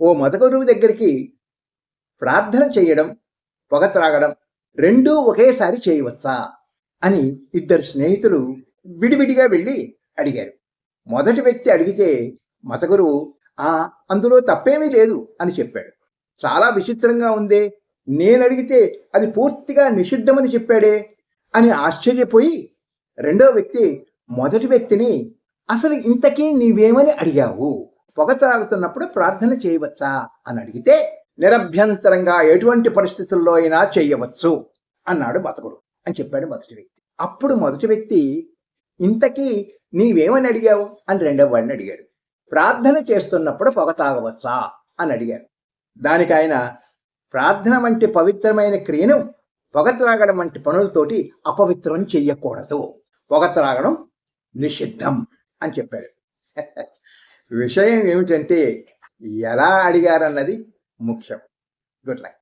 ఓ మత గురువు దగ్గరికి ప్రార్థన చేయడం పొగ త్రాగడం రెండూ ఒకేసారి చేయవచ్చా? అని ఇద్దరు స్నేహితులు విడివిడిగా వెళ్ళి అడిగారు. మొదటి వ్యక్తి అడిగితే మతగురువు ఆ అందులో తప్పేమీ లేదు అని చెప్పాడు. చాలా విచిత్రంగా ఉందే నేను అడిగితే అది పూర్తిగా నిషిద్ధమని చెప్పాడే అని ఆశ్చర్యపోయి రెండో వ్యక్తి మొదటి వ్యక్తిని అసలు ఇంతకీ నీవేమని అడిగావు? పొగ త్రాగుతున్నప్పుడు ప్రార్థన చేయవచ్చా అని అడిగితే నిరభ్యంతరంగా ఎటువంటి పరిస్థితుల్లో అయినా చేయవచ్చు అన్నాడు బతకుడు అని చెప్పాడు మొదటి వ్యక్తి. అప్పుడు మొదటి వ్యక్తి ఇంతకీ నీవేమని అడిగావు? అని రెండవ వాడిని అడిగాడు. ప్రార్థన చేస్తున్నప్పుడు పొగ తాగవచ్చా? అని అడిగాడు. దానికి ఆయన ప్రార్థన వంటి పవిత్రమైన క్రియను పొగ త్రాగడం వంటి పనులతోటి అపవిత్రం చెయ్యకూడదు. పొగ త్రాగడం నిషిద్ధం అని చెప్పాడు. విషయం ఏమిటంటే ఎలా అడిగారన్నది ముఖ్యం. Good luck